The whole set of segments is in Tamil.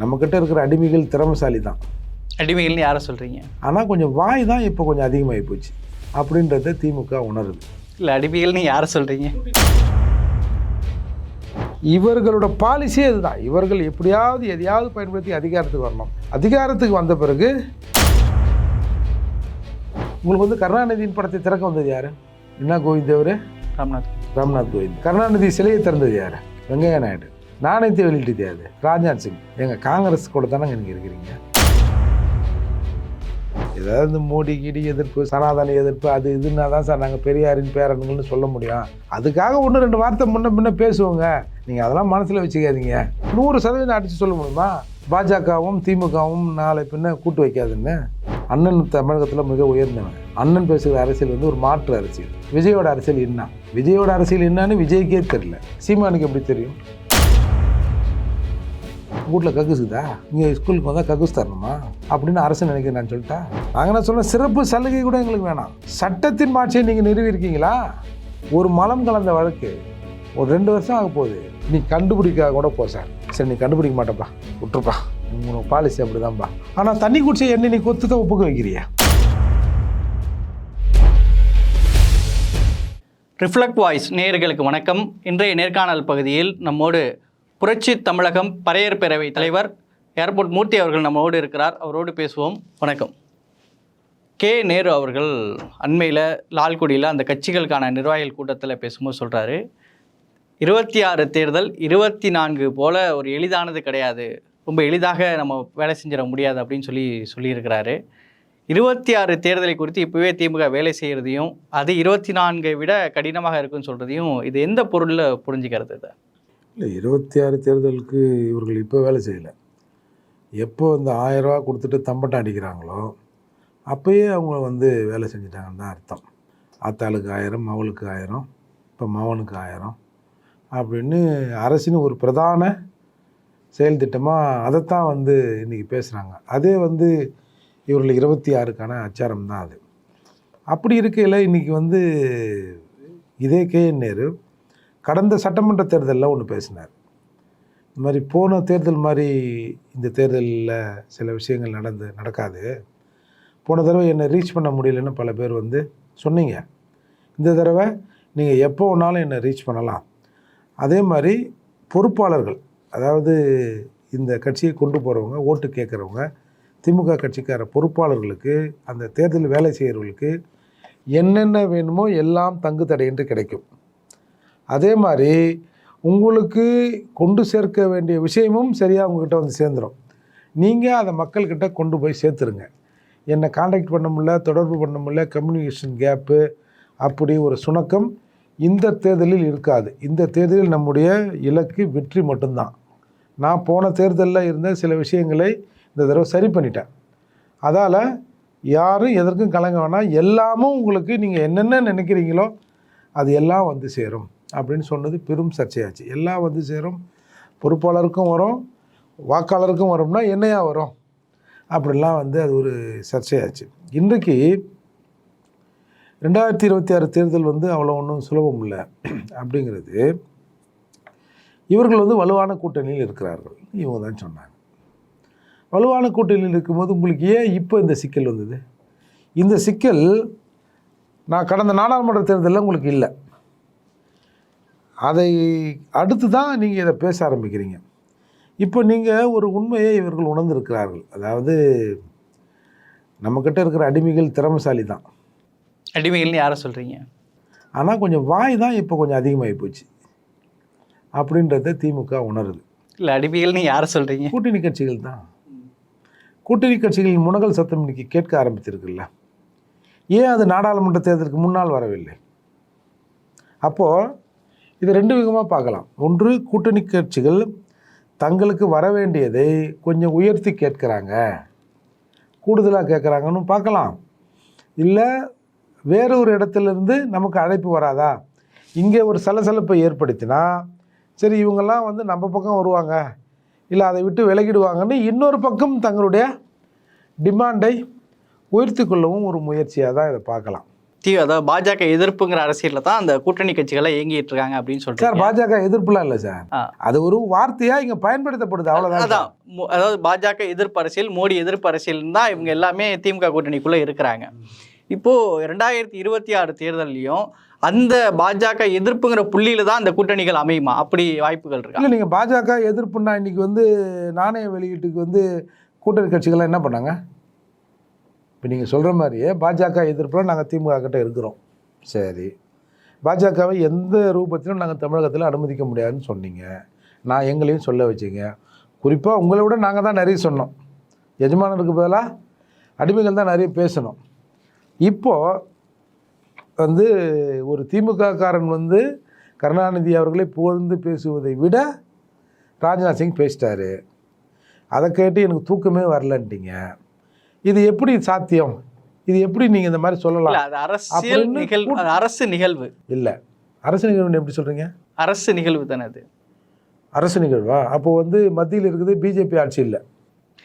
நம்மக்கிட்ட இருக்கிற அடிமைகள் திறமசாலி தான் அடிமைகள்னு யாரை சொல்கிறீங்க ஆனால் கொஞ்சம் வாய் தான் இப்போ கொஞ்சம் அதிகமாகி போச்சு. அப்படின்றத திமுக உணருது. இல்லை அடிமைகள்னு யாரை சொல்கிறீங்க இவர்களோட பாலிசியே இதுதான் இவர்கள் எப்படியாவது எதையாவது பயன்படுத்தி அதிகாரத்துக்கு வரணும். அதிகாரத்துக்கு வந்த பிறகு உங்களுக்கு வந்து கருணாநிதியின் படத்தை திறக்க வந்தது யாரு? என்ன கோவிந்த் அவரு? ராம்நாத் ராம்நாத் கோவிந்த். கருணாநிதி சிலையை திறந்தது யாரு? வெங்கையா நாயுடு. நாணயத்தை வெளியிட்டு யாரு ராஜ்நாத் சிங் எங்க காங்கிரஸ் கூட தானே நீங்க இருக்கிறீங்க? ஏதாவது இந்த மோடி கிடி எதிர்ப்பு சனாதன எதிர்ப்பு அது இதுன்னா தான் சார் நாங்கள் பெரியாரின் பேரன்கள்னு சொல்ல முடியும். அதுக்காக ஒன்று ரெண்டு வார்த்தை முன்ன பின்ன பேசுவோங்க. நீங்கள் அதெல்லாம் மனசில் வச்சுக்காதீங்க. நூறு சதவீதம் அடித்து சொல்ல முடியுமா? பாஜகவும் திமுகவும் நாளை பின்ன கூட்டு வைக்காதுன்னு. அண்ணன் தமிழகத்தில் மிக உயர்ந்தவன். அண்ணன் பேசுகிற அரசியல் வந்து ஒரு மாற்று அரசியல். விஜயோட அரசியல் என்ன? விஜயோட அரசியல் என்னன்னு விஜய்க்கே தெரியல. சீமானுக்கு எப்படி தெரியும்? வீட்டில் கக்குசுதா நீங்கள் ஸ்கூலுக்கு வந்தால் கக்கூஸ் தரணுமா? அப்படின்னு அரசு நினைக்கிறேன் நான் சொல்லிட்டா. நாங்கள் என்ன சொன்ன சிறப்பு சலுகை கூட எங்களுக்கு வேணாம். சட்டத்தின் மாட்சியை நீங்கள் நிறுவியிருக்கீங்களா? ஒரு மலம் கலந்த வழக்கு ஒரு ரெண்டு வருஷம் ஆக போகுது. நீ கண்டுபிடிக்க கூட போ சார். சரி நீ கண்டுபிடிக்க மாட்டப்பா விட்டுருப்பா. உனக்கு பாலிசி அப்படிதான்ப்பா ஆனால் தண்ணி குடிச்ச எண்ணெய் நீ கொத்து தான் ஒப்புக்க வைக்கிறியா? ரிஃப்ளெக்ட் வாய்ஸ் நேயர்களுக்கு வணக்கம். இன்றைய நேர்காணல் பகுதியில் நம்மோடு புரட்சி தமிழகம் பறையர் பேரவை தலைவர் ஏர்போர்ட் மூர்த்தி அவர்கள் நம்மோடு இருக்கிறார். அவரோடு பேசுவோம். வணக்கம். கே. நேரு அவர்கள் அண்மையில் லால்குடியில் அந்த கட்சிகளுக்கான நிர்வாகிகள் கூட்டத்தில் பேசும்போது சொல்கிறாரு இருபத்தி ஆறு தேர்தல் இருபத்தி நான்கு போல ஒரு எளிதானது கிடையாது. ரொம்ப எளிதாக நம்ம வேலை செஞ்சிட முடியாது அப்படின்னு சொல்லி சொல்லியிருக்கிறாரு. இருபத்தி ஆறு தேர்தலை குறித்து இப்போவே திமுக வேலை செய்கிறதையும் அது இருபத்தி நான்கை விட கடினமாக இருக்குன்னு சொல்கிறதையும் இது எந்த பொருளில் புரிஞ்சுக்கிறது இதை? இல்லை இருபத்தி ஆறு தேர்தலுக்கு இவர்கள் இப்போ வேலை செய்யலை. எப்போ இந்த ஆயிரம் ரூபா கொடுத்துட்டு தம்பட்டம் அடிக்கிறாங்களோ அப்போயே அவங்க வந்து வேலை செஞ்சிட்டாங்கன்னு தான் அர்த்தம். ஆத்தாளுக்கு ஆயிரம் மவளுக்கு ஆயிரம் இப்போ மவனுக்கு ஆயிரம் அப்படின்னு அரசின் ஒரு பிரதான செயல் திட்டமாக அதைத்தான் வந்து இன்றைக்கி பேசுகிறாங்க அதே வந்து இவர்கள் இருபத்தி ஆறுக்கான அச்சாரம் தான் அது. அப்படி இருக்கையில் இன்றைக்கி வந்து இதே கே என் நேரு கடந்த சட்டமன்ற தேர்தலில் ஒன்று பேசினார். இந்த மாதிரி போன தேர்தல் மாதிரி இந்த தேர்தலில் சில விஷயங்கள் நடந்து நடக்காது. போன தடவை என்னை ரீச் பண்ண முடியலன்னு பல பேர் வந்து சொன்னீங்க. இந்த தடவை நீங்கள் எப்போ வேணாலும் என்னை ரீச் பண்ணலாம். அதே மாதிரி பொறுப்பாளர்கள் அதாவது இந்த கட்சியை கொண்டு போகிறவங்க ஓட்டு கேட்குறவங்க திமுக கட்சிக்கார பொறுப்பாளர்களுக்கு அந்த தேர்தல் வேலை செய்கிறவர்களுக்கு என்னென்ன வேணுமோ எல்லாம் தங்கு தடையின்றி கிடைக்கும். அதே மாதிரி உங்களுக்கு கொண்டு சேர்க்க வேண்டிய விஷயமும் சரியாக உங்ககிட்ட வந்து சேர்ந்துடும் நீங்கள் அதை மக்கள்கிட்ட கொண்டு போய் சேர்த்துருங்க. என்னை காண்டாக்ட் பண்ண முடியல தொடர்பு பண்ண முடியல கம்யூனிகேஷன் கேப்பு அப்படி ஒரு சுணக்கம் இந்த தேர்தலில் இருக்காது. இந்த தேர்தலில் நம்முடைய இலக்கு வெற்றி மட்டும்தான். நான் போன தேர்தலில் இருந்த சில விஷயங்களை இந்த தடவை சரி பண்ணிட்டேன். அதால் யாரும் எதற்கும் கலங்க வேணாம். எல்லாமும் உங்களுக்கு நீங்கள் என்னென்ன நினைக்கிறீங்களோ அது எல்லாம் வந்து சேரும். அப்படின்னு சொன்னது பெரும் சர்ச்சையாச்சு. எல்லாம் வந்து சேரும். பொறுப்பாளருக்கும் வரும். வாக்காளருக்கும் வரும்னா என்னையா வரும்? அப்படிலாம் வந்து அது ஒரு சர்ச்சையாச்சு. இன்றைக்கு ரெண்டாயிரத்தி இருபத்தி ஆறு தேர்தல் வந்து அவ்வளோ ஒன்றும் சுலபம் இல்லை. அப்படிங்கிறது இவர்கள் வந்து வலுவான கூட்டணியில் இருக்கிறார்கள். இவங்க தான் சொன்னாங்க. வலுவான கூட்டணியில் இருக்கும்போது உங்களுக்கு ஏன் இப்போ இந்த சிக்கல் வந்தது? இந்த சிக்கல் நான் கடந்த நாடாளுமன்ற தேர்தலில் உங்களுக்கு இல்லை. அதை அடுத்து தான் நீங்கள் இதை பேச ஆரம்பிக்கிறீங்க. இப்போ நீங்கள் ஒரு உண்மையை இவர்கள் உணர்ந்திருக்கிறார்கள். அதாவது நம்மக்கிட்ட இருக்கிற அடிமைகள் திறமசாலி தான் அடிமைகள்னு யாரை சொல்கிறீங்க ஆனால் கொஞ்சம் வாய் தான் இப்போ கொஞ்சம் அதிகமாகி போச்சு. அப்படின்றத திமுக உணருது. இல்லை அடிமைகள்னு யாரை சொல்கிறீங்க கூட்டணி கட்சிகள் தான். கூட்டணி கட்சிகளின் முனகல் சத்தம் இன்னைக்கு கேட்க ஆரம்பித்திருக்குல்ல. ஏன் அது நாடாளுமன்ற தேர்தலுக்கு முன்னால் வரவில்லை? அப்போது இது ரெண்டு விதமாக பார்க்கலாம். ஒன்று கூட்டணி கட்சிகள் தங்களுக்கு வர வேண்டியதை கொஞ்சம் உயர்த்தி கேட்குறாங்க. கூடுதலாக கேட்குறாங்கன்னு பார்க்கலாம். இல்லை வேறொரு இடத்துலேருந்து நமக்கு அழைப்பு வராதா? இங்கே ஒரு சலசலப்பை ஏற்படுத்தினா சரி இவங்கெல்லாம் வந்து நம்ம பக்கம் வருவாங்க. இல்லை அதை விட்டு விலகிடுவாங்கன்னு இன்னொரு பக்கம் தங்களுடைய டிமாண்டை உயர்த்தி கொள்ளவும் ஒரு முயற்சியாக தான் இதை பார்க்கலாம். தீ அதாவது பாஜக எதிர்ப்புங்கிற அரசியலில் தான் அந்த கூட்டணி கட்சிகளை இயங்கிட்டு இருக்காங்க அப்படின்னு சார் சொல்றாங்க பாஜக எதிர்ப்புலாம் இல்லை சார். அது ஒரு வார்த்தையா இங்க பயன்படுத்தப்படுது அவ்வளவுதான் அதான் அதாவது பாஜக எதிர்ப்பு அரசியல் மோடி எதிர்ப்பு அரசியல் தான் இவங்க எல்லாமே திமுக கூட்டணிக்குள்ள இருக்கிறாங்க. இப்போ ரெண்டாயிரத்தி இருபத்தி ஆறு தேர்தல்லையும் அந்த பாஜக எதிர்ப்புங்கிற புள்ளியில தான் அந்த கூட்டணிகள் அமையுமா? அப்படி வாய்ப்புகள் இருக்கா? இல்லை நீங்கள் பாஜக எதிர்ப்புன்னா இன்னைக்கு வந்து நாணய வெளியீட்டுக்கு வந்து கூட்டணி கட்சிகள்லாம் என்ன பண்ணாங்க? இப்போ நீங்கள் சொல்கிற மாதிரியே பாஜக எதிர்ப்பில் நாங்கள் திமுக கிட்ட இருக்கிறோம். சரி. பாஜகவை எந்த ரூபத்திலும் நாங்கள் தமிழகத்தில் அனுமதிக்க முடியாதுன்னு சொன்னீங்க. நான் எங்களையும் சொல்ல வச்சிங்க. குறிப்பாக உங்களை விட நாங்கள் தான் நிறைய சொன்னோம். எஜமானருக்கு பதிலாக அடிமைகள் தான் நிறைய பேசணும். இப்போது வந்து ஒரு திமுககாரன் வந்து கருணாநிதி அவர்களை புகழ்ந்து பேசுவதை விட ராஜ்நாத் சிங் பேசிட்டாரு. அதை கேட்டு எனக்கு தூக்கமே வரலன்ட்டிங்க. இது எப்படி சாத்தியம்? இது எப்படி நீங்கள் இந்த மாதிரி சொல்லலாம்? அது அரசியல் நிகழ்வு அரசு நிகழ்வு. இல்லை. அரசு நிகழ்வு எப்படி சொல்கிறீங்க அரசு நிகழ்வு தானே அது. அரசு நிகழ்வா? அப்போ வந்து மத்தியில் இருக்குது பிஜேபி ஆட்சி இல்லை.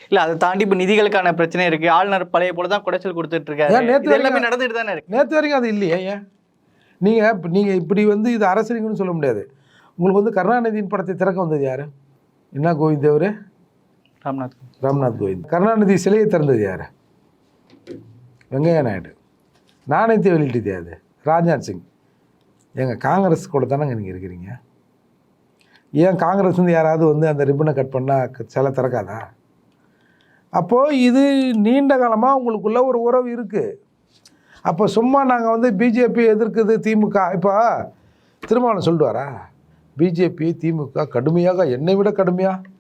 இல்ல அதை தாண்டி இப்ப நிதிகளுக்கான பிரச்சனை இருக்கு. ஆளுநர் பழைய போல தான் குடைச்சல் கொடுத்துட்டு இருக்காரு. நேத்து எல்லாமே நடந்துட்டு தானே இருக்கு. நேற்று வரைக்கும் அது இல்லையே ஏன்? நீங்கள் நீங்கள் இப்படி வந்து இது அரசு நிகழ்வுன்னு சொல்ல முடியாது. உங்களுக்கு வந்து கருணாநிதியின் படத்தை திறக்க வந்தது யார்? என்ன கோவிந்த் அவர் ராம்நாத் ராம்நாத் கோவிந்த். கருணாநிதி சிலையை திறந்தது யார்? வெங்கையா நாயுடு. நாணயத்தை வெளியிட்டது யாரு? ராஜ்நாத் சிங். எங்கள் காங்கிரஸ் கூட தானேங்க நீங்கள் இருக்கிறீங்க? ஏன் காங்கிரஸ் வந்து யாராவது வந்து அந்த ரிப்பனை கட் பண்ணால் சிலை திறக்காதா? அப்போது இது நீண்ட காலமாக உங்களுக்குள்ள ஒரு உறவு இருக்குது அப்போ சும்மா நாங்கள் வந்து பிஜேபி எதிர்க்குது திமுக. இப்போ திருமாவளவன் சொல்லிட்டு பிஜேபி திமுக கடுமையாக என்னை விட கடுமையாக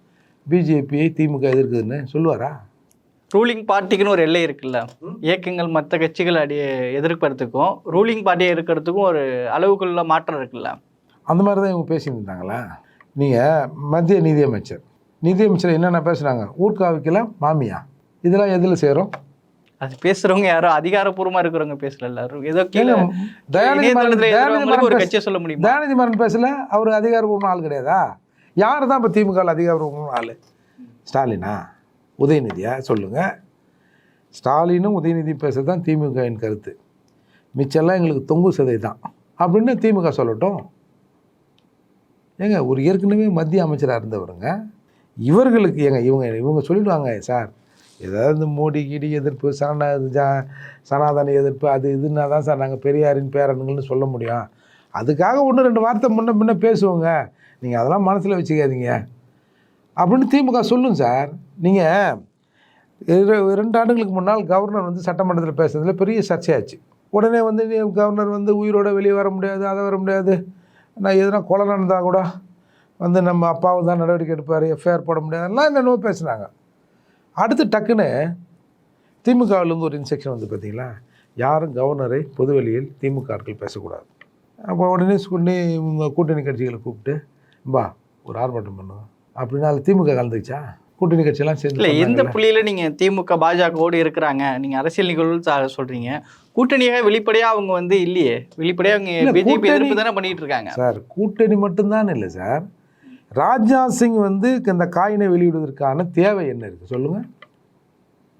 பிஜேபியை திமுக எதிர்க்குதுன்னு சொல்லுவாரா? ரூலிங் பார்ட்டிக்குன்னு ஒரு எல்லை இருக்குல்ல. இயக்கங்கள் மற்ற கட்சிகள் அடி எதிர்க்கிறதுக்கும் ரூலிங் பார்ட்டியை இருக்கிறதுக்கும் ஒரு அளவுக்குள்ள மாற்றம் இருக்குல்ல. அந்த மாதிரி தான் இவங்க பேசிட்டு இருந்தாங்களா? நீங்கள் மத்திய நிதியமைச்சர். நிதியமைச்சர் என்னென்ன பேசுனாங்க ஊர்காவிக்கல மாமியா. இதெல்லாம் எதில் சேரும்? அது பேசுறவங்க யாரோ அதிகாரப்பூர்வமா இருக்கிறவங்க பேசல எல்லாரும் ஏதோ தயாநிதி மாறன் பேசல அவர் அதிகாரப்பூர்வ ஆள் கிடையாதா? யார் தான் இப்போ திமுகவில் அதிகாரம் ஆள்? ஸ்டாலினா? உதயநிதியா? சொல்லுங்கள் ஸ்டாலினும் உதயநிதி பேசுறது தான் திமுகவின் கருத்து. மிச்செல்லாம் எங்களுக்கு தொங்கு சதை தான் அப்படின்னு திமுக சொல்லட்டும். ஏங்க ஒரு ஏற்கனவே மத்திய அமைச்சராக இருந்தவருங்க. இவர்களுக்கு ஏங்க இவங்க இவங்க சொல்லிடுவாங்க சார் ஏதாவது மோடி கிடி எதிர்ப்பு சனா ஜா சனாதன எதிர்ப்பு அது இதுன்னா தான் சார் நாங்கள் பெரியாரின் பேரனுங்கள்னு சொல்ல முடியும். அதுக்காக ஒன்று ரெண்டு வார்த்தை முன்ன பின்ன பேசுவோங்க. நீங்கள் அதெல்லாம் மனசில் வச்சுக்காதீங்க. அப்படின்னு திமுக சொல்லும் சார். நீங்கள் ரெண்டு ஆண்டுகளுக்கு முன்னால் கவர்னர் வந்து சட்டமன்றத்தில் பேசுனதுல பெரிய சர்ச்சையாச்சு. உடனே வந்து நீ கவர்னர் வந்து உயிரோட வெளியே வர முடியாது அதை வர முடியாது. நான் எதுனா கொலை நடந்தால் கூட வந்து நம்ம அப்பாவை தான் நடவடிக்கை எடுப்பார் எஃப்ஐஆர் போட முடியாது. எல்லாம் என்னென்னவோ பேசுனாங்க. அடுத்து டக்குன்னு திமுகவிலேருந்து ஒரு இன்ஸ்ட்ரக்ஷன் வந்து பார்த்தீங்களா யாரும் கவர்னரை பொதுவெளியில் திமுக ஆட்கள் பேசக்கூடாது. அப்போ உடனே சொல்லி இவங்க கூட்டணி கட்சிகளை கூப்பிட்டு பா ஒரு ஆர்ப்பாட்டம் பண்ணுவோம் அப்படின்னா திமுக கலந்துச்சா கூட்டணி கட்சியெல்லாம் சேர்ந்து இல்ல எந்த? புள்ளியில நீங்க திமுக பாஜகவோடு இருக்கிறாங்க? நீங்க அரசியல் நிகழ்வு சா- சொல்றீங்க. கூட்டணியாக வெளிப்படையா அவங்க வந்து இல்லையே. வெளிப்படையா அவங்க பிஜேபி எதிர்ப்பு தானே பண்ணிட்டு இருக்காங்க. சார் கூட்டணி மட்டும்தான் இல்லை சார். ராஜ்நாத் சிங் வந்து இந்த காயினை வெளியிடுவதற்கான தேவை என்ன இருக்குது சொல்லுங்கள்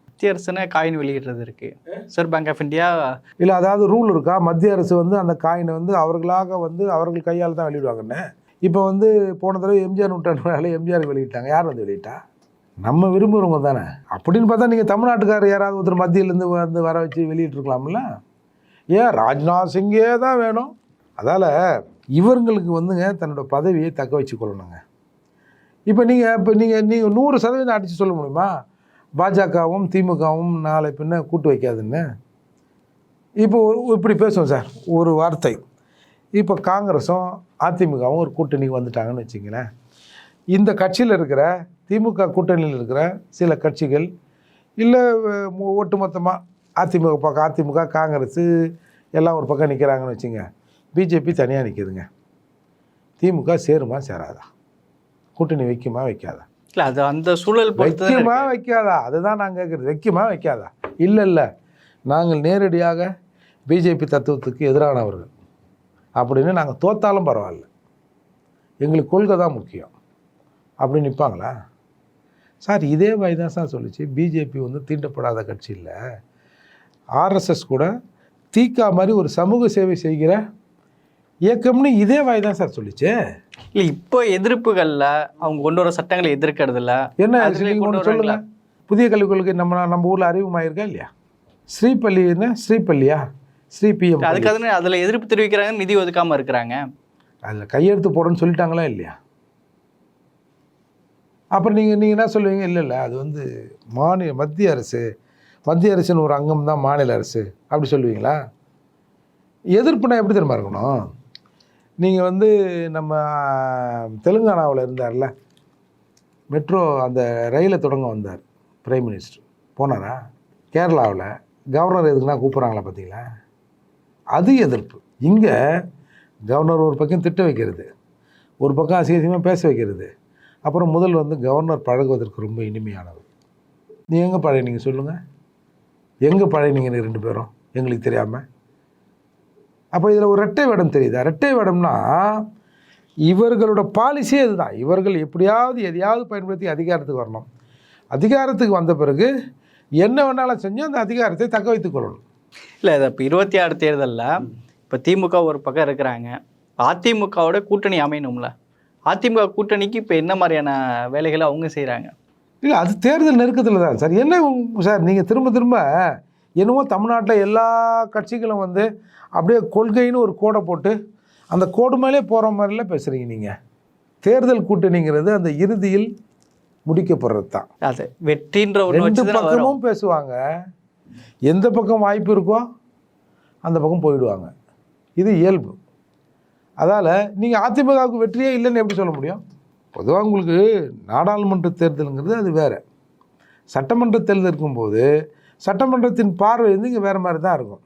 மத்திய அரசுனா காயின் வெளியிடுறது இருக்கு. ரிசர்வ் பேங்க் ஆஃப் இந்தியா இல்லை அதாவது ரூல் இருக்கா? மத்திய அரசு வந்து அந்த காயினை வந்து அவர்களாக வந்து அவர்கள் கையால் தான் வெளியிடுவாங்கன்னு இப்போ வந்து போன தடவை எம்ஜிஆர் நூற்றாண்டு எம்ஜிஆர் வெளியிட்டாங்க. யார் வந்து வெளியிட்டா? நம்ம விரும்புகிறவங்க தானே. அப்படின்னு பார்த்தா நீங்கள் தமிழ்நாட்டுக்காரர் யாராவது ஒருத்தர் மத்தியிலேருந்து வந்து வர வச்சு வெளியிட்டிருக்கலாம்ல. ஏன்? ராஜ்நாத் சிங்கே தான் வேணும். அதால் இவர்களுக்கு வந்துங்க தன்னோட பதவியை தக்க வச்சு கொள்ளணுங்க. இப்போ நீங்கள் இப்போ நீங்கள் நீங்கள் நூறு சதவீதம் அடித்து சொல்ல முடியுமா? பாஜகவும் திமுகவும் நாளை பின்ன கூட்டு வைக்காதுன்னு. இப்போ ஒரு- இப்படி பேசுவோம் சார். ஒரு வார்த்தை. இப்போ காங்கிரஸும் அதிமுகவும் ஒரு கூட்டணிக்கு வந்துட்டாங்கன்னு வச்சுங்களேன் இந்த கட்சியில் இருக்கிற திமுக கூட்டணியில் இருக்கிற சில கட்சிகள் இல்லை ஒட்டுமொத்தமாக அதிமுக பக்கம் அதிமுக காங்கிரஸ் எல்லாம் ஒரு பக்கம் நிற்கிறாங்கன்னு வச்சுங்க. பிஜேபி தனியாக நிற்கிதுங்க திமுக சேருமா சேராதா? கூட்டணி வைக்குமா வைக்காதா? இல்ல அது அந்த சூழல் வைக்குமா. வைக்காதா? அதுதான் நாங்கள் கேட்குறது வைக்குமா வைக்காதா? இல்லை இல்லை. நாங்கள் நேரடியாக பிஜேபி தத்துவத்துக்கு எதிரானவர்கள். அப்படின்னு நாங்கள் தோத்தாலும் பரவாயில்ல. எங்களுக்கு கொள்கை தான் முக்கியம். அப்படி நிற்பாங்களா சார் இதே மாதிரி தான் சார் சொல்லிச்சு. பிஜேபி வந்து தீண்டப்படாத கட்சி இல்லை. ஆர்எஸ்எஸ் கூட தீக்கா மாதிரி ஒரு சமூக சேவை செய்கிற இயக்கம்னு இதே வாய் தான் சார் சொல்லிச்சு. இல்ல இப்போ எதிர்ப்புகள்ல அவங்க கொண்டு வர சட்டங்களை எதிர்க்கிறது இல்ல என்ன சொல்லுங்க. புதிய கல்விக் கொள்கை நம்ம நம்ம ஊரில் அறிமுகமாயிருக்கா இல்லையா? ஸ்ரீபள்ளி என்ன? ஸ்ரீபள்ளியா? ஸ்ரீ பிஎம் அதுக்காக அதுல எதிர்ப்பு தெரிவிக்கிறாங்க நிதி ஒதுக்காம இருக்கிறாங்க. அதில் கையெழுத்து போடுறேன்னு சொல்லிட்டாங்களா இல்லையா? அப்புறம் நீங்கள் நீங்கள் என்ன சொல்லுவீங்க? இல்லை இல்லை அது வந்து மாநில மத்திய அரசு மத்திய அரசின் ஒரு அங்கம் தான் மாநில அரசு. அப்படி சொல்லுவீங்களா? எதிர்ப்புனா எப்படி தெரியுமா இருக்கணும்? நீங்கள் வந்து நம்ம தெலுங்கானாவில் இருந்தார்ல மெட்ரோ அந்த ரயிலை தொடங்க வந்தார் பிரைம் மினிஸ்டர். போனாரா? கேரளாவில். கவர்னர் எதுக்குன்னா கூப்பிட்றாங்களா பார்த்தீங்களா அது எதிர்ப்பு. இங்கே கவர்னர் ஒரு பக்கம் திட்ட வைக்கிறது ஒரு பக்கம் அசிங்கமாக பேச வைக்கிறது. அப்புறம் முதல் வந்து கவர்னர் பழகுவதற்கு ரொம்ப இனிமையானவர். நீ எங்கே பழகினீங்க சொல்லுங்கள் எங்கே பழகினீங்க ரெண்டு பேரும்? எங்களுக்கு தெரியாமல் அப்போ இதில் ஒரு ரெட்டை வேடம் தெரியுதா? ரெட்டை வேடம்னா இவர்களோட பாலிசியே இதுதான். இவர்கள் எப்படியாவது எதையாவது பயன்படுத்தி அதிகாரத்துக்கு வரணும். அதிகாரத்துக்கு வந்த பிறகு என்ன வேணாலும் செஞ்சு அந்த அதிகாரத்தை தக்க வைத்துக் கொள்ளணும். இல்ல இது இப்போ இருபத்தி ஆறு தேர்தல்ல இப்போ திமுக ஒரு பக்கம் இருக்கிறாங்க. அதிமுகவோட கூட்டணி அமையணும்ல. அதிமுக கூட்டணிக்கு இப்போ என்ன மாதிரியான வேலைகளை அவங்க செய்றாங்க? இல்லை அது தேர்தல் நெருக்கத்தில் தான். சார் என்ன சார் நீங்கள் திரும்ப திரும்ப என்னவோ தமிழ்நாட்டில் எல்லா கட்சிகளும் வந்து அப்படியே கொள்கைன்னு ஒரு கோடை போட்டு அந்த கோடு மேலே போகிற மாதிரிலாம் பேசுகிறீங்க நீங்கள் தேர்தல் கூட்டணிங்கிறது அந்த இறுதியில் முடிக்கப்படுறது தான் அது வெற்றின்ற ரெண்டு வரும். பக்கமும் பேசுவாங்க. எந்த பக்கம் வாய்ப்பு இருக்கோ அந்த பக்கம் போயிடுவாங்க. இது இயல்பு. அதால் நீங்கள் அதிமுகவுக்கு வெற்றியே இல்லைன்னு எப்படி சொல்ல முடியும்? பொதுவாக உங்களுக்கு நாடாளுமன்ற தேர்தலுங்கிறது அது வேறு. சட்டமன்ற தேர்தல் இருக்கும்போது சட்டமன்றத்தின் பார்வை வந்து இங்கே வேறு மாதிரி தான் இருக்கும்.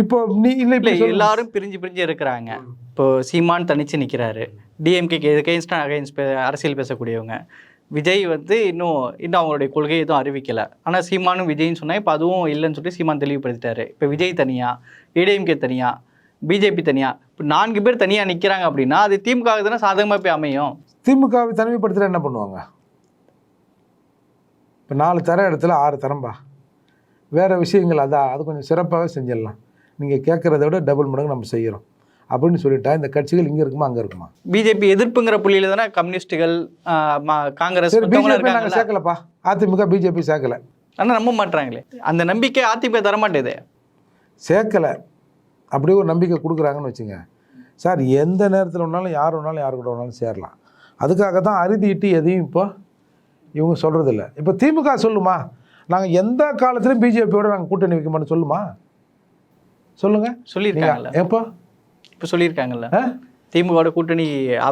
இப்போ நீ இல்லை இல்ல. எல்லாரும் பிரிஞ்சு பிரிஞ்சு இருக்கிறாங்க. இப்போ சீமான் தனிச்சு நிக்கிறாரு. டிஎம்கே எகெயின்ஸ்ட் அகைன்ஸ்ட் அரசியல் பேசக்கூடியவங்க. விஜய் வந்து இன்னும் இன்னும் அவங்களுடைய கொள்கை எதுவும் அறிவிக்கல. ஆனால் சீமானும் விஜய்னு சொன்னால் இப்போ அதுவும் இல்லைன்னு சொல்லி சீமான் தெளிவுபடுத்திட்டாரு. இப்போ விஜய் தனியாக ஏடிஎம்கே தனியாக பிஜேபி தனியாக இப்போ நான்கு பேர் தனியாக நிற்கிறாங்க அப்படின்னா அது திமுக தானே சாதகமாக போய் அமையும். திமுகவை தனிமைப்படுத்தினா என்ன பண்ணுவாங்க? இப்போ நாலு தர இடத்துல ஆறு தரம்பா? வேறு விஷயங்கள் அதான் அது கொஞ்சம் சிறப்பாகவே செஞ்சிடலாம். நீங்கள் கேட்குறத விட டபுள் மடங்கு நம்ம செய்கிறோம் அப்படின்னு சொல்லிட்டா இந்த கட்சிகள் இங்கே இருக்குமா அங்கே இருக்குமா? பிஜேபி எதிர்ப்புங்கிற புள்ளியில தானே கம்யூனிஸ்டுகள் காங்கிரஸ் பிஜேபி நாங்கள் சேர்க்கலப்பா. அதிமுக பிஜேபி சேர்க்கல. ஆனா நம்ப மாட்டாங்களே அந்த நம்பிக்கை அதிமுக தர மாட்டேது சேர்க்கலை. அப்படியே ஒரு நம்பிக்கை கொடுக்குறாங்கன்னு வச்சுங்க. சார் எந்த நேரத்தில் வேணாலும் யார் வேணாலும் யார் கூட வேணாலும் சேரலாம். அதுக்காக தான் அறுதிட்டு எதையும் இப்போ இவங்க சொல்கிறதில்ல இப்போ திமுக சொல்லுமா? நாங்கள் எந்த காலத்துலையும் பிஜேபியோட நாங்கள் கூட்டணி வைக்க மாட்டோம் சொல்லுமா? சொல்லுங்கள் சொல்லியிருக்காங்கல்ல. எப்போ? இப்போ சொல்லியிருக்காங்கல்ல? திமுகவோட கூட்டணி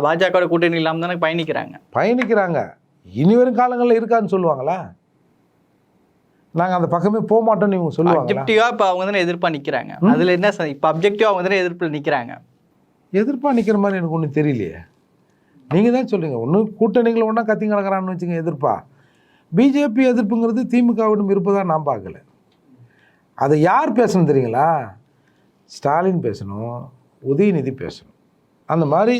பாஜகவோட கூட்டணி இல்லாம தானே பயணிக்கிறாங்க. பயணிக்கிறாங்க. இனி வரும் காலங்களில் இருக்கான்னு சொல்லுவாங்களா? நாங்கள் அந்த பக்கமே போக மாட்டோம்னு இவங்க சொல்லுவாங்களா? அப்ஜெக்டிவா இப்போ அவங்க தானே எதிர்ப்பா நிக்கிறாங்க அதுல என்ன இப்போ அப்ஜெக்டிவா அவங்க தானே எதிர்ப்புல நிக்கிறாங்க. எதிர்ப்பாக நிற்கிற மாதிரி எனக்கு ஒன்றும் தெரியலையே. நீங்கள் தான் சொல்லுங்க. ஒன்றும் கூட்டணிகளை ஒன்றா கத்தி கிடக்கிறான்னு வச்சுங்க எதிர்ப்பா? பிஜேபி எதிர்ப்புங்கிறது திமுகவிடம் இருப்பதா நான் பார்க்கல. அதை யார் பேசணும் தெரியுங்களா? ஸ்டாலின் பேசணும் உதயநிதி பேசணும். அந்த மாதிரி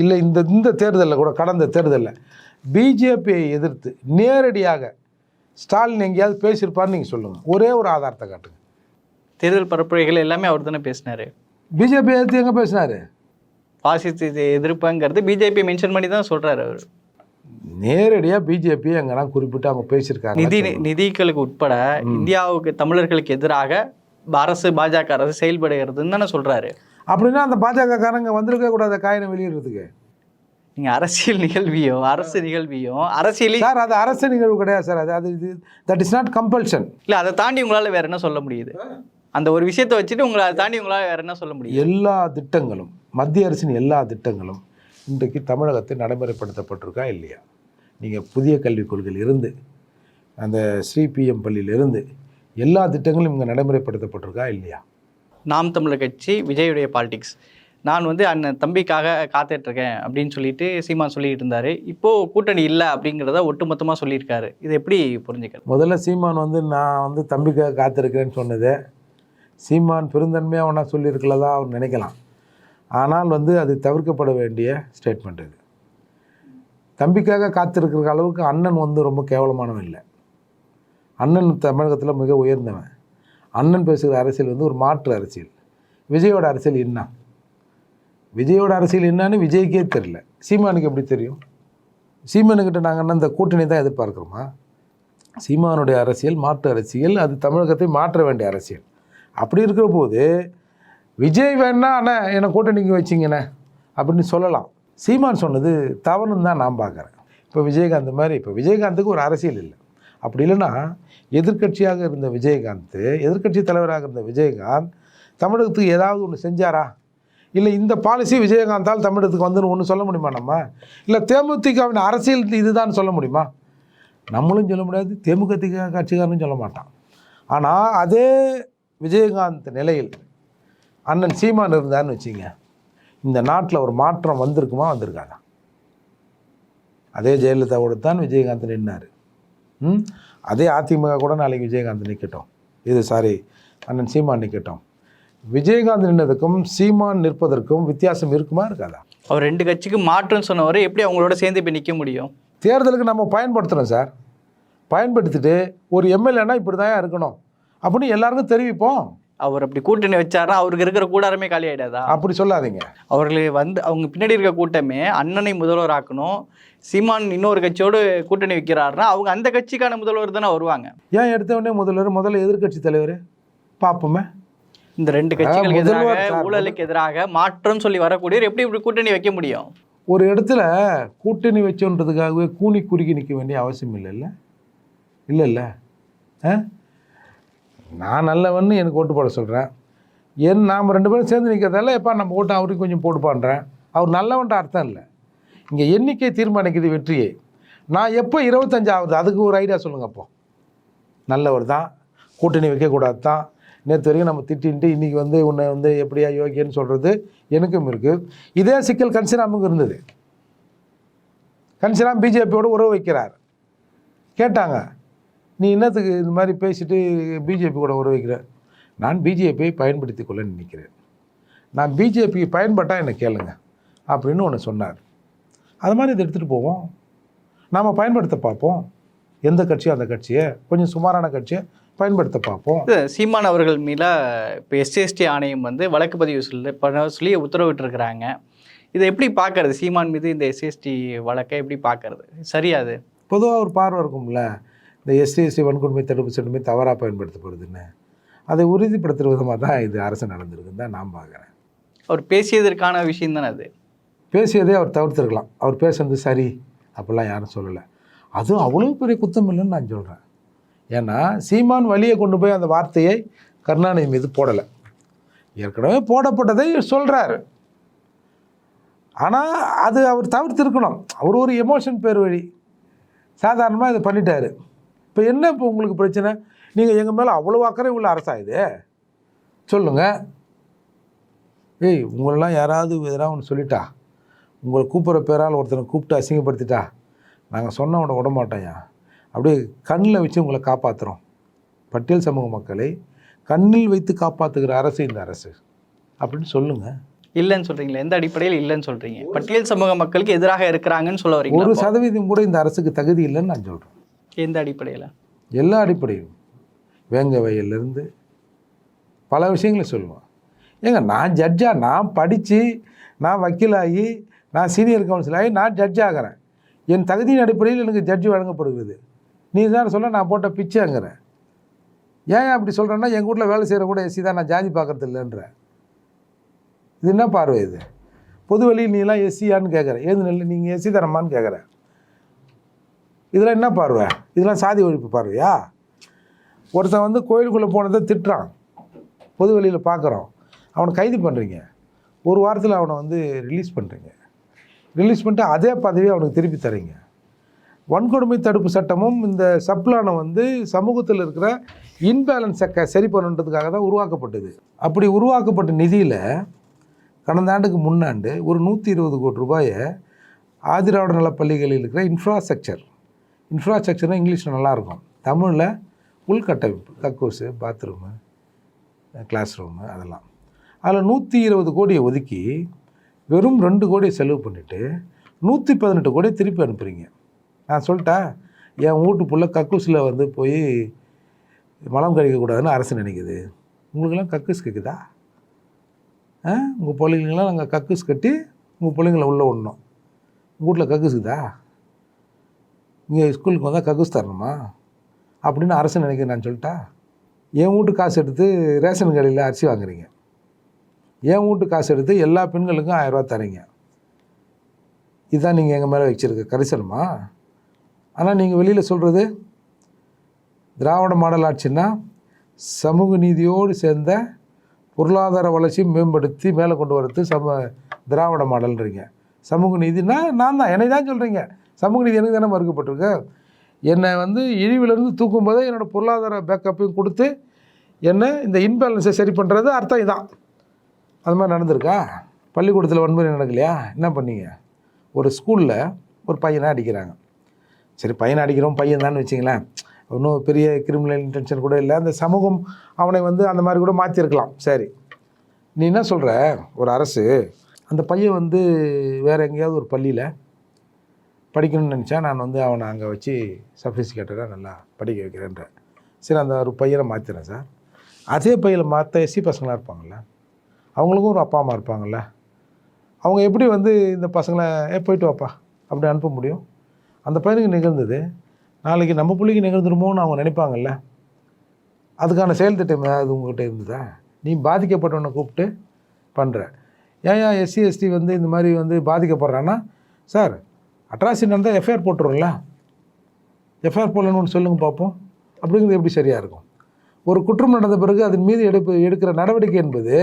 இல்லை இந்த இந்த தேர்தலில் கூட கடந்த தேர்தலில் பிஜேபியை எதிர்த்து நேரடியாக ஸ்டாலின் எங்கேயாவது பேசியிருப்பார்னு நீங்கள் சொல்லுங்கள் ஒரே ஒரு ஆதாரத்தை காட்டுங்க. தேர்தல் பரப்புரைகள் எல்லாமே அவர் தானே பேசினாரு. பிஜேபி எதிர்த்து எங்கே பேசினாரு? பாசிச எதிர்ப்புங்கிறது பிஜேபி மென்ஷன் பண்ணி தான் சொல்றாரு அவர். நேரடியாக பிஜேபி எங்கன்னா குறிப்பிட்டு அவங்க பேசியிருக்காங்க நிதி நிதிகளுக்கு உட்பட இந்தியாவுக்கு தமிழர்களுக்கு எதிராக அரசு பாஜக அரசு செயல்படுகிறதுன்னு தானே சொல்றாரு. அப்படின்னா அந்த பாஜக காரங்க வந்திருக்க கூடாத காயினை வெளியிடுறதுக்கு. நீங்க அரசியல் நிகழ்வியும் அரசு நிகழ்வியும் அரசியலையும் சார் அது அரசு நிகழ்வு கிடையாது சார். அது அது இது தட் இஸ் நாட் கம்பல்ஷன் இல்ல அதை தாண்டி உங்களால வேற என்ன சொல்ல முடியுது? அந்த ஒரு விஷயத்தை வச்சுட்டு உங்களை அதை தாண்டி உங்களால வேற என்ன சொல்ல முடியும் எல்லா திட்டங்களும் மத்திய அரசின் எல்லா திட்டங்களும் இன்றைக்கு தமிழகத்தில் நடைமுறைப்படுத்தப்பட்டிருக்கா இல்லையா? நீங்கள் புதிய கல்விக் கொள்கையில் இருந்து அந்த ஸ்ரீ பிஎம் பள்ளியிலிருந்து எல்லா திட்டங்களும் இங்கே நடைமுறைப்படுத்தப்பட்டிருக்கா இல்லையா? நாம் தமிழர் கட்சி விஜயுடைய பாலிடிக்ஸ் நான் வந்து அண்ணன் தம்பிக்காக காத்துட்ருக்கேன் அப்படின்னு சொல்லிட்டு சீமான் சொல்லிட்டு இருந்தார். இப்போது கூட்டணி இல்லை அப்படிங்கிறத ஒட்டுமொத்தமாக சொல்லியிருக்காரு. இது எப்படி புரிஞ்சுக்கிறது? முதல்ல சீமான் வந்து நான் வந்து தம்பிக்காக காத்திருக்கிறேன்னு சொன்னது. சீமான் பெருந்தன்மையாக ஒன்றா சொல்லியிருக்கலதா அவர் நினைக்கலாம். ஆனால் வந்து அது தவிர்க்கப்பட வேண்டிய ஸ்டேட்மெண்ட் இது. தம்பிக்காக காத்திருக்கிற அளவுக்கு அண்ணன் வந்து ரொம்ப கேவலமானவன் இல்லை. அண்ணன் தமிழகத்தில் மிக உயர்ந்தவன். அண்ணன் பேசுகிற அரசியல் வந்து ஒரு மாற்று அரசியல். விஜயோட அரசியல் என்ன? விஜயோட அரசியல் என்னன்னு விஜய்க்கே தெரில சீமானுக்கு எப்படி தெரியும்? சீமானுக்கிட்ட நாங்கள் என்ன இந்த கூட்டணி தான் எதிர்பார்க்குறோமா? சீமானுடைய அரசியல் மாற்று அரசியல் அது தமிழகத்தை மாற்ற வேண்டிய அரசியல். அப்படி இருக்கிற போது விஜய் வேணா அண்ணா என்னை கூட்டணிக்கு வச்சிங்கண்ணே அப்படின்னு சொல்லலாம். சீமான் சொன்னது தவறுன்னு தான் நான் பார்க்குறேன். இப்போ விஜயகாந்த் மாதிரி இப்போ விஜயகாந்துக்கு ஒரு அரசியல் இல்லை. அப்படி இல்லைன்னா எதிர்க்கட்சியாக இருந்த விஜயகாந்த் எதிர்க்கட்சி தலைவராக இருந்த விஜயகாந்த் தமிழகத்துக்கு ஏதாவது ஒன்று செஞ்சாரா? இல்லை இந்த பாலிசி விஜயகாந்தால் தமிழகத்துக்கு வந்துன்னு ஒன்று சொல்ல முடியுமா நம்ம? இல்லை தேமுதிகவின் அரசியல் இதுதான் சொல்ல முடியுமா? நம்மளும் சொல்ல முடியாது தேமுதிக கட்சிக்காரனும் சொல்ல மாட்டான். ஆனால் அதே விஜயகாந்த் நிலையில் அண்ணன் சீமான் இருந்தான்னு வச்சுங்க இந்த நாட்டில் ஒரு மாற்றம் வந்திருக்குமா? வந்திருக்காதா? அதே ஜெயலலிதாவோடு தான் விஜயகாந்த் நின்னார். அதே அதிமுக கூட நாளைக்கு விஜயகாந்த் நிற்கட்டும் இது சாரி அண்ணன் சீமான் நிற்கட்டும் விஜயகாந்த் நின்னதுக்கும் சீமான் நிற்பதற்கும் வித்தியாசம் இருக்குமா இருக்காதா? அவர் ரெண்டு கட்சிக்கு மாற்றுன்னு சொன்னவர் எப்படி அவங்களோட சேர்ந்து போய் நிற்க முடியும்? தேர்தலுக்கு நம்ம பயன்படுத்துகிறோம் சார். பயன்படுத்திட்டு ஒரு எம்எல்ஏனா இப்படி தான் இருக்கணும். அப்படின்னு எல்லாருக்கும் தெரிவிப்போம். அவர் அப்படி கூட்டணி வச்சாருன்னா அவருக்கு இருக்கிற கூடாரமே காலி ஆயிடாதா? அப்படி சொல்லாதீங்க. அவர்கள் வந்து அவங்க பின்னாடி இருக்க கூட்டமே அண்ணனை முதல்வர் ஆக்கணும். சீமான் இன்னொரு கட்சியோடு கூட்டணி வைக்கிறாருன்னா அவங்க அந்த கட்சிக்கான முதல்வர் தானே வருவாங்க. ஏன் எடுத்த உடனே முதல்வர் முதல்ல எதிர்க்கட்சி தலைவர்? பார்ப்போமே இந்த ரெண்டு கட்சிகளுக்கு எதிராக ஊழலுக்கு எதிராக மாற்றம் சொல்லி வரக்கூடியவர் எப்படி இப்படி கூட்டணி வைக்க முடியும்? ஒரு இடத்துல கூட்டணி வச்சோன்றதுக்காகவே கூனி குறுக்கி நிற்க வேண்டிய அவசியம் இல்லைல்ல? இல்லை இல்லை ஆ? நான் நல்லவன்னு எனக்கு ஓட்டு போட சொல்கிறேன் என் நாம் ரெண்டு பேரும் சேர்ந்து நிற்கிறதால எப்பா நம்ம ஓட்டு அவருக்கு கொஞ்சம் போட்டு பண்ணுறேன் அவர் நல்லவன்ட்ட அர்த்தம் இல்லை. இங்கே எண்ணிக்கை தீர்மானிக்குது வெற்றியை. நான் எப்போ இருபத்தஞ்சாவது அதுக்கு ஒரு ஐடியா சொல்லுங்கள் அப்போ. நல்லவர் தான் கூட்டணி வைக்கக்கூடாது தான். நேற்று வரைக்கும் நம்ம திட்டின்ட்டு இன்றைக்கி வந்து உன்னை வந்து எப்படியா யோகியன்னு சொல்கிறது எனக்கும் இருக்குது இதே சிக்கல் கன்சிராமுக்கு இருந்தது. கன்சிராம் பிஜேபியோட உறவு வைக்கிறார். கேட்டாங்க நீ என்னத்துக்கு இந்த மாதிரி பேசிட்டு பிஜேபி கூட உறவு வைக்கிற? நான் பிஜேபியை பயன்படுத்தி கொள்ள நினைக்கிறேன். நான் பிஜேபிக்கு பயன்பட்டால் என்னை கேளுங்க அப்படின்னு ஒன்று சொன்னார். அது மாதிரி இதை எடுத்துகிட்டு போவோம். நாம் பயன்படுத்த பார்ப்போம். எந்த கட்சியோ அந்த கட்சியை கொஞ்சம் சுமாரான கட்சியை பயன்படுத்த பார்ப்போம். இது சீமான் அவர்கள் மீத இப்போ எஸ்சிஎஸ்டி ஆணையம் வந்து வழக்கு பதிவு சொல்லி பண்ண சொல்லி உத்தரவிட்டிருக்கிறாங்க. இதை எப்படி பார்க்கறது? சீமான் மீது இந்த எஸ்சிஎஸ்டி வழக்கை எப்படி பார்க்கறது? சரியாது பொதுவாக ஒரு பார்வை இருக்கும்ல. இந்த எஸ்சி எஸ்டி வன்கொடுமை தடுப்பு சட்டமே தவறாக பயன்படுத்தப்படுதுன்னு அதை உறுதிப்படுத்துகிற விதமாக தான் இது அரசு நடந்திருக்குன்னு தான் நான் பார்க்குறேன். அவர் பேசியதற்கான விஷயம் தானே அது? பேசியதே அவர் தவிர்த்திருக்கலாம். அவர் பேசுனது சரி அப்படிலாம் யாரும் சொல்லலை. அதுவும் அவ்வளோ பெரிய குத்தம் இல்லைன்னு நான் சொல்கிறேன் ஏன்னா சீமான் வழியை கொண்டு போய் அந்த வார்த்தையை கருணாநிதி மீது போடலை. ஏற்கனவே போடப்பட்டதை சொல்கிறாரு ஆனால் அது அவர் தவிர்த்திருக்கணும். அவர் ஒரு எமோஷன் பேர் வழி. சாதாரணமாக இதை பண்ணிட்டாரு. இப்போ என்ன இப்போ உங்களுக்கு பிரச்சனை? நீங்கள் எங்கள் மேலே அவ்வளோ அக்கறை உள்ள அரசா இது சொல்லுங்கள் ஏய் உங்களெல்லாம் யாராவது எதனா ஒன்று சொல்லிட்டா? உங்களை கூப்பிட்ற பேரால் ஒருத்தனை கூப்பிட்டு அசிங்கப்படுத்திட்டா? நாங்கள் சொன்ன உடனே விட மாட்டோம்யா. அப்படியே கண்ணில் வச்சு உங்களை காப்பாற்றுறோம் பட்டியல் சமூக மக்களை கண்ணில் வைத்து காப்பாற்றுகிற அரசு இந்த அரசு. அப்படின்னு சொல்லுங்கள் இல்லைன்னு சொல்றீங்களா? எந்த அடிப்படையில் இல்லைன்னு சொல்றீங்க? பட்டியல் சமூக மக்களுக்கு எதிராக இருக்கிறாங்கன்னு சொல்ல வரீங்களா ஒரு? சதவீதம் கூட இந்த அரசுக்கு தகுதி இல்லைன்னு நான் சொல்கிறேன் எந்த அடிப்படையில்? எல்லா அடிப்படையும். வேங்க வயல்லேருந்து பல விஷயங்களை சொல்லுவான். ஏங்க நான் ஜட்ஜாக நான் படித்து நான் வக்கீலாகி நான் சீனியர் கவுன்சில் ஆகி நான் ஜட்ஜ் ஆகிறேன். என் தகுதியின் அடிப்படையில் எனக்கு ஜட்ஜ் வழங்கப்படுகிறது. நீ தான் சொல்ல நான் போட்ட பிச்சைங்கிறேன் ஏன் அப்படி சொல்கிறேன்னா எங்கள் வீட்டில் வேலை செய்கிற கூட எஸ்சி தான் நான் ஜாதி பார்க்கறது இல்லைன்ற இது என்ன பார்வை இது? பொது வழியில் நீலாம் எஸ்சியான்னு கேட்குறேன் ஏது இல்லை நீங்கள் எஸ்சி தரமான்னு கேட்குறேன் இதெல்லாம் என்ன பார்வை? இதெல்லாம் சாதி ஒழிப்பு பார்வையா? ஒருத்தன் வந்து கோயிலுக்குள்ளே போனதை திட்டுறான். பொது வெளியில் பார்க்குறோம் அவனை கைது பண்ணுறீங்க ஒரு வாரத்தில் அவனை வந்து ரிலீஸ் பண்ணுறீங்க ரிலீஸ் பண்ணிட்டு அதே பதவியை அவனுக்கு திருப்பி தரீங்க வன்கொடுமை தடுப்பு சட்டமும் இந்த சப்ளானை வந்து சமூகத்தில் இருக்கிற இன்பேலன்ஸை க சரி பண்ணுன்றதுக்காக தான் உருவாக்கப்பட்டது. அப்படி உருவாக்கப்பட்ட நிதியில் கடந்த ஆண்டுக்கு முன்னாண்டு ஒரு நூற்றி இருபது கோடி ரூபாயை ஆதிராவிட நலப்பள்ளிகளில் இருக்கிற இன்ஃப்ராஸ்ட்ரக்சர் இன்ஃப்ராஸ்ட்ரக்சர்னால் இங்கிலீஷில் நல்லாயிருக்கும். தமிழில் உள்கட்டமைப்பு கக்கூஸு பாத்ரூமு கிளாஸ் ரூமு அதெல்லாம். அதில் நூற்றி இருபது கோடியை ஒதுக்கி வெறும் ரெண்டு கோடியை செலவு பண்ணிவிட்டு நூற்றி பதினெட்டு கோடியை திருப்பி அனுப்புகிறீங்க நான் சொல்லிட்டா என் வீட்டு புள்ள கக்கூஸில் வந்து போய் மலம் கழிக்கக்கூடாதுன்னு அரசு நினைக்குது. உங்களுக்கெல்லாம் கக்கூஸ் கேட்குதா ஆ? உங்கள் பிள்ளைங்களாம் நாங்கள் கக்கூஸ் கட்டி உங்கள் பிள்ளைங்கள உள்ளே விடணும். உங்கள் வீட்டில் கக்கூஸுக்குதா இங்கே ஸ்கூலுக்கு வந்தால் கக்கூஸ் தரணுமா? அப்படின்னு அரசு நினைக்கிறேன் நான் சொல்லிட்டா என் வீட்டு காசு எடுத்து ரேஷன் கடையில் அரிசி வாங்குறீங்க. என் வீட்டு காசு எடுத்து எல்லா பெண்களுக்கும் ஆயரூவா தரீங்க. இதுதான் நீங்கள் எங்கள் மேலே வச்சுருக்க கரிசனமா ஆனால் நீங்கள் வெளியில் சொல்கிறது திராவிட மாடல் ஆட்சின்னா சமூக நீதியோடு சேர்ந்த பொருளாதார வளர்ச்சி மேம்படுத்தி மேலே கொண்டு வரது சம திராவிட மாடல்ன்றீங்க. சமூக நீதினா நான் தான் என்னை தான் சொல்கிறீங்க சமூக நீதி எனக்கு தானே மறுக்கப்பட்டிருக்கு. என்னை வந்து இழிவிலிருந்து தூக்கும் போதே என்னோடய பொருளாதார பேக்கப்பையும் கொடுத்து என்ன இந்த இன்பேலன்ஸை சரி பண்ணுறது அர்த்தம் இதான். அது மாதிரி நடந்திருக்கா? பள்ளிக்கூடத்தில் வன்முறை நடக்கலையா? என்ன பண்ணீங்க? ஒரு ஸ்கூலில் ஒரு பையனை அடிக்கிறாங்க. சரி பையனை அடிக்கிறோம் பையன் தான் வச்சிங்களேன். ஒன்றும் பெரிய கிரிமினல் இன்டென்ஷன் கூட இல்லை. அந்த சமூகம் அவனை வந்து அந்த மாதிரி கூட மாற்றிருக்கலாம் சரி. நீ என்ன சொல்கிற ஒரு அரசு அந்த பையன் வந்து வேறு எங்கேயாவது ஒரு பள்ளியில் படிக்கணும்னு நினச்சா நான் வந்து அவனை அங்கே வச்சு சஃபிசிகேட்டடாக நல்லா படிக்க வைக்கிறேன்றேன் சரி அந்த ஒரு பையனை மாற்றிடுறேன் சார். அதே பையில் மாற்ற எஸ்சி பசங்களாக இருப்பாங்கள்ல அவங்களுக்கும் ஒரு அப்பா அம்மா இருப்பாங்கள்ல அவங்க எப்படி வந்து இந்த பசங்களை ஏ போயிட்டு வாப்பா அப்படி அனுப்ப முடியும்? அந்த பையனுக்கு நிகழ்ந்தது. நாளைக்கு நம்ம பிள்ளைக்கு நிகழ்ந்துருமோன்னு அவங்க நினைப்பாங்கல்ல. அதுக்கான செயல் திட்டம் ஏதாவது உங்கள்கிட்ட இருந்ததா? நீ பாதிக்கப்பட்டவனை கூப்பிட்டு பண்ணுற ஏன் ஏன் எஸ்சி எஸ்டி வந்து இந்த மாதிரி வந்து பாதிக்கப்படுறான்னா சார் அட்ராசிட்டி நடந்தால் எஃப்ஐஆர் போட்டுரும்ல எஃப்ஐஆர் போடலன்னு சொல்லுங்க பார்ப்போம் அப்படிங்கிறது எப்படி சரியாக இருக்கும்? ஒரு குற்றம் நடந்த பிறகு அதன் மீது எடுப்பு எடுக்கிற நடவடிக்கை என்பது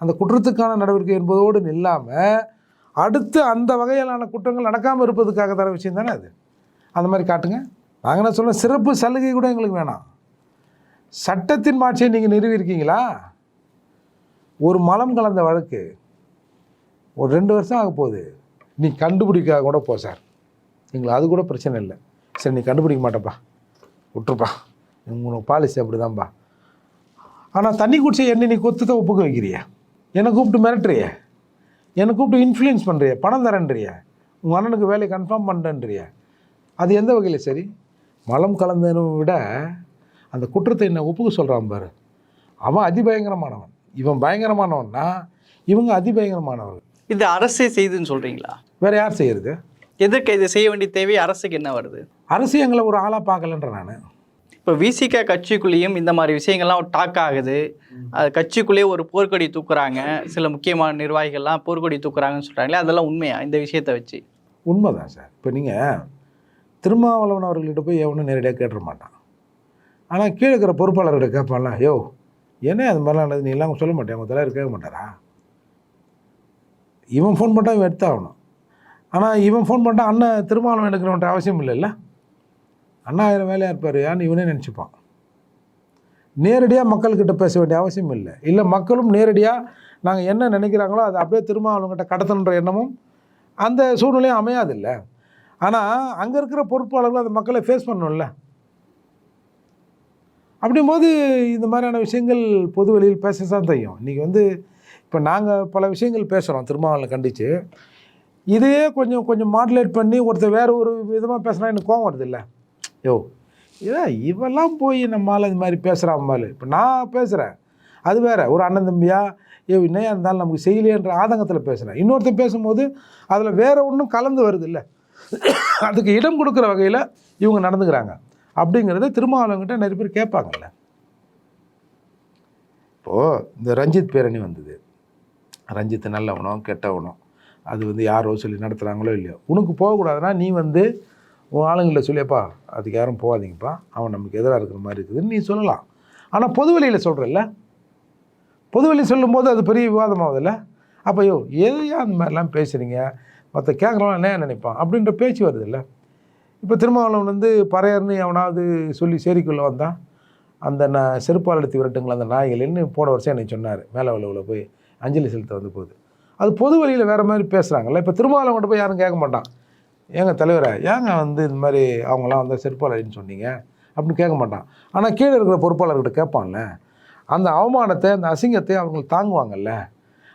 அந்த குற்றத்துக்கான நடவடிக்கை என்பதோடு நில்லாமல் அடுத்து அந்த வகையிலான குற்றங்கள் நடக்காமல் இருப்பதுக்காக தர விஷயம் தானே அது? அந்த மாதிரி காட்டுங்க. நாங்கள் என்ன சொல்ல சிறப்பு சலுகை கூட எங்களுக்கு வேணாம். சட்டத்தின் மாட்சியை நீங்கள் நிறுவியிருக்கீங்களா? ஒரு மலம் கலந்த வழக்கு. ஒரு ரெண்டு வருஷம் ஆக போகுது. நீ கண்டுபிடிக்க கூட போ சார் எங்களுக்கு அது கூட பிரச்சனை இல்லை. சரி நீ கண்டுபிடிக்க மாட்டேப்பா. விட்டுருப்பா. உனக்கு பாலிசி அப்படிதான்ப்பா ஆனால் தண்ணி குடிச்ச என்னை நீ கொத்துத்த ஒப்புக்க வைக்கிறிய? என்னை கூப்பிட்டு மிரட்டுறிய? என்னை கூப்பிட்டு இன்ஃப்ளூயன்ஸ் பண்ணுறிய பணம் தரேன்றிய? உங்கள் அண்ணனுக்கு வேலையை கன்ஃபார்ம் பண்ணுறேன்றிய அது எந்த வகையில் சரி மலம் கலந்தனை விட அந்த குற்றத்தை என்ன ஒப்புக்க சொல்கிறான் பாரு. அவன் அதிபயங்கரமானவன். இவன் பயங்கரமானவன்னா இவங்க அதிபயங்கரமானவர்கள். இது அரசே செய்துன்னு சொல்கிறீங்களா வேறு யார் செய்கிறது எதற்கு இதை செய்ய வேண்டிய தேவை அரசுக்கு என்ன வருது? அரசு எங்களை ஒரு ஆளாக பார்க்கலன்ற நான். இப்போ விசிக கட்சிக்குள்ளேயும் இந்த மாதிரி விஷயங்கள்லாம் டாக் ஆகுது. அது கட்சிக்குள்ளேயே ஒரு போர்க்கொடி தூக்குறாங்க. சில முக்கியமான நிர்வாகிகள்லாம் போர்க்கொடி தூக்குறாங்கன்னு சொல்கிறாங்களே அதெல்லாம் உண்மையா இந்த விஷயத்தை வச்சு? உண்மைதான் சார். இப்போ நீங்கள் திருமாவளவன் அவர்கள்ட்ட போய் எவனும் நேரடியாக கேட்டுற மாட்டான். ஆனால் கீழே இருக்கிற பொறுப்பாளர்கிட்ட கேட்பான்ல யோ என்ன அது மாதிரிலாம் நீ எல்லாம் சொல்ல மாட்டேன் உங்கள் தலைவர் கேட்க மாட்டாரா? இவன் ஃபோன் பண்ணால் இவன் எடுத்தாகணும். ஆனால் இவன் ஃபோன் பண்ணிட்டா அண்ணன் திருமணம் எடுக்கணுன்ற அவசியம் இல்லைல்ல? அண்ணா ஆயிரம் வேலையாக இருப்பார் யான்னு இவனே நினச்சிப்பான். நேரடியாக மக்கள்கிட்ட பேச வேண்டிய அவசியம் இல்லை. இல்லை மக்களும் நேரடியாக நாங்கள் என்ன நினைக்கிறாங்களோ அதை அப்படியே திருமாவளவங்கிட்ட கடத்தணுன்ற எண்ணமும் அந்த சூழ்நிலையும் அமையாதில்ல. ஆனால் அங்கே இருக்கிற பொறுப்பாளர்கள் அந்த மக்களை ஃபேஸ் பண்ணணும்ல. அப்படிங்கும்போது இந்த மாதிரியான விஷயங்கள் பொது வெளியில் பேச தான் தெரியும் இன்றைக்கி வந்து இப்போ நாங்கள் பல விஷயங்கள் பேசுகிறோம் திருமாவளவனை கண்டித்து இதையே கொஞ்சம் கொஞ்சம் மாடுலேட் பண்ணி ஒருத்தர் வேறு ஒரு விதமாக பேசினா எனக்கு கோவம் வருது இல்லை யோ ஏன் இவெல்லாம் போய் நம்மளால் இது மாதிரி பேசுகிறான் மேலே இப்போ நான் பேசுகிறேன் அது வேறு ஒரு அண்ணன் தம்பியா ஏ இன்னையாக இருந்தாலும் நமக்கு செய்யலையன்ற ஆதங்கத்தில் பேசுகிறேன் இன்னொருத்தர் பேசும்போது அதில் வேறு ஒன்றும் கலந்து வருது இல்லை அதுக்கு இடம் கொடுக்குற வகையில் இவங்க நடந்துக்கிறாங்க. அப்படிங்கிறத திருமாவளவங்கிட்ட நிறைய பேர் கேட்பாங்கல்ல. இப்போது இந்த ரஞ்சித் பேரணி வந்தது. ரஞ்சித் நல்லவனோ கெட்டவனோ அது வந்து யாரோ சொல்லி நடத்துகிறாங்களோ இல்லையோ. உனக்கு போகக்கூடாதுன்னா நீ வந்து உன் ஆளுங்களை சொல்லியப்பா அதுக்கு யாரும் போகாதீங்கப்பா. அவன் நமக்கு எதிராக இருக்கிற மாதிரி இருக்குதுன்னு நீ சொல்லலாம். ஆனால் பொது வெளியில் சொல்கிறல்ல பொது வெளியில் சொல்லும்போது அது பெரிய விவாதமாகுதுல்ல? அப்போ ஐயோ எதையா அந்த மாதிரிலாம் பேசுகிறீங்க மற்ற கேட்குறவன் என்ன நினைப்பான்? அப்படின்ற பேச்சு வருது இல்லை இப்போ திருமாவளவன் வந்து பறையர்னு அவனாவது சொல்லி சேரிக்குள்ளே வந்தான். அந்த நான் செருப்பால் எடுத்து விரட்டுங்களா அந்த நாய்கள்னு போன வருஷம் என்னை சொன்னார் மேலே வளவில் போய். அஞ்சலி செலுத்த வந்து போகுது. அது பொது வழியில் வேறு மாதிரி பேசுகிறாங்கல்ல இப்போ திருமாவளவன் போய் யாரும் கேட்க மாட்டான். ஏங்க தலைவரை ஏங்க வந்து இந்த மாதிரி அவங்களாம் வந்து செருப்பாளர்னு சொன்னீங்க? அப்படின்னு கேட்க மாட்டான். ஆனால் கீழே இருக்கிற பொறுப்பாளர்கிட்ட கேட்பான்ல. அந்த அவமானத்தை அந்த அசிங்கத்தை அவங்க தாங்குவாங்கல்ல.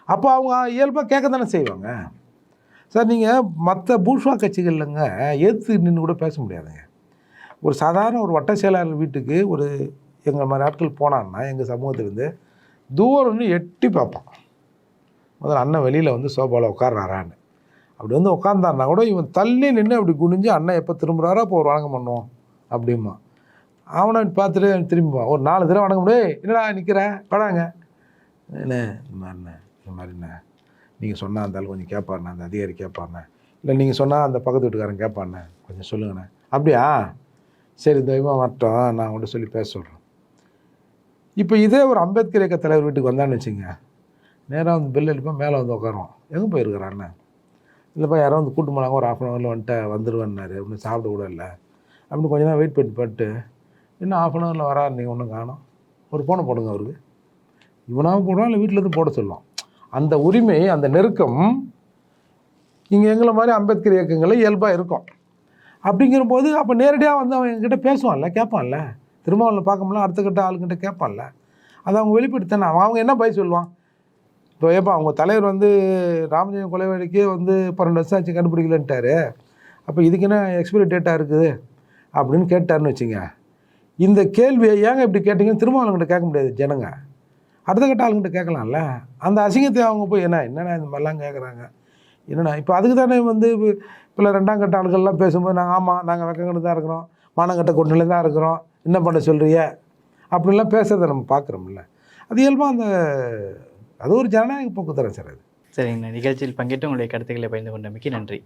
அப்போ அவங்க இயல்பாக கேட்க தானே செய்வாங்க. சார் நீங்கள் மற்ற பூஷ்வா கட்சிகள்லங்க எதிர்த்து நின்று கூட பேச முடியாதுங்க. ஒரு சாதாரண ஒரு வட்ட செயலாளர் வீட்டுக்கு ஒரு எங்கள் மாதிரி ஆட்கள் போனான்னா எங்கள் சமூகத்திலேருந்து தூரம் எட்டி பார்ப்பான். முதல்ல அண்ணன் வெளியில் வந்து சோபாவில் உட்கார்றாரான்னு. அப்படி வந்து உட்காந்தாருனா கூட இவன் தள்ளி நின்று அப்படி குனிஞ்சு அண்ணன் எப்போ திரும்புகிறாரோ அப்போ ஒரு வணக்கம் பண்ணுவோம் அப்படிமா அவனை பார்த்துட்டு திரும்பிப்பான். ஒரு நாலு தடவை வணங்க முடியாது என்னடா நிற்கிறேன் படாங்க. என்ன இந்த மாதிரிண்ணே இந்த மாதிரிண்ணே நீங்கள் சொன்னால் அந்த ஆள் கொஞ்சம் கேட்பாருண்ணே அந்த அதிகாரி கேட்பாருண்ணே இல்லை நீங்கள் சொன்னால் அந்த பக்கத்து வீட்டுக்காரன் கேட்பாண்ணே கொஞ்சம் சொல்லுங்கண்ணே. அப்படியா? சரி தெய்வம் வரட்டும். நான் உங்கள்கிட்ட சொல்லி பேச சொல்கிறேன் இப்போ இதே ஒரு அம்பேத்கர் இயக்க தலைவர் வீட்டுக்கு வந்தான்னு வச்சுங்க நேராக வந்து பெல் அடிப்போம் மேலே வந்து உட்காருவோம் எங்கே போயிருக்கிறான்னு? இல்லைப்பா யாரோ வந்து கூட்டு போனாங்க ஒரு ஆஃப் அன் ஹவரில் வந்துட்டு வந்துடுவேன்னாரு அப்படின்னு சாப்பிட கூட இல்லை. அப்படின்னு கொஞ்ச நேரம் வெயிட் பண்ணி பட்டு இன்னும் ஆஃப் அன் ஹவரில் வரா நீங்கள் ஒன்றும் காணும். ஒரு ஃபோனை போடுங்க அவருக்கு. இவனாக போடுவான் இல்லை வீட்டில் இருந்து போட சொல்லும் அந்த உரிமை அந்த நெருக்கம் இங்கே எங்களை மாதிரி அம்பேத்கர் இயக்கங்களில் இயல்பாக இருக்கும். அப்படிங்கிற போது அப்போ நேரடியாக வந்து அவன் என்கிட்ட பேசுவான்ல கேட்பான்ல. திருமாவளவன் பார்க்க அடுத்த கட்ட ஆளுங்கிட்ட கேட்பான்ல. அதை அவங்க வெளிப்படுத்தானே அவன் அவங்க என்ன பய சொல்லுவான்? இப்போ ஏப்பா அவங்க தலைவர் வந்து ராமஜெயம் கொலை வழக்கே வந்து பன்னெண்டு வருஷம் ஆச்சு கண்டுபிடிக்கலன்ட்டாரு. அப்போ இதுக்கு என்ன எக்ஸ்பிரி டேட்டாக இருக்குது? அப்படின்னு கேட்டாருன்னு வச்சுங்க. இந்த கேள்வியை ஏங்க இப்படி கேட்டீங்கன்னு திருமாவளவன்கிட்ட கேட்க முடியாது ஜனங்க. அடுத்த கட்ட ஆளுங்கிட்ட கேட்கலாம்ல. அந்த அசிங்கத்தை அவங்க போய் என்ன என்னென்ன இந்த மாதிரிலாம் கேட்குறாங்க என்னென்னா இப்போ அதுக்கு தானே வந்து இப்போ ரெண்டாம் கட்ட ஆளுகள்லாம் பேசும்போது நாங்கள் ஆமாம் நாங்கள் வெக்கங்கிட்டு தான் இருக்கிறோம். மானங்கட்ட கொண்டுல தான் இருக்கிறோம். என்ன பண்ண சொல்கிறிய அப்படின்லாம் பேசுகிறத நம்ம பார்க்குறோம்ல அது இயல்பாக அந்த அது ஒரு ஜனநாயக போக்கு சார் அது. சரிங்கண்ணா. நிகழ்ச்சியில் பங்கேற்று உங்களுடைய கருத்துக்களை பகிர்ந்து கொண்டமைக்கு நன்றி.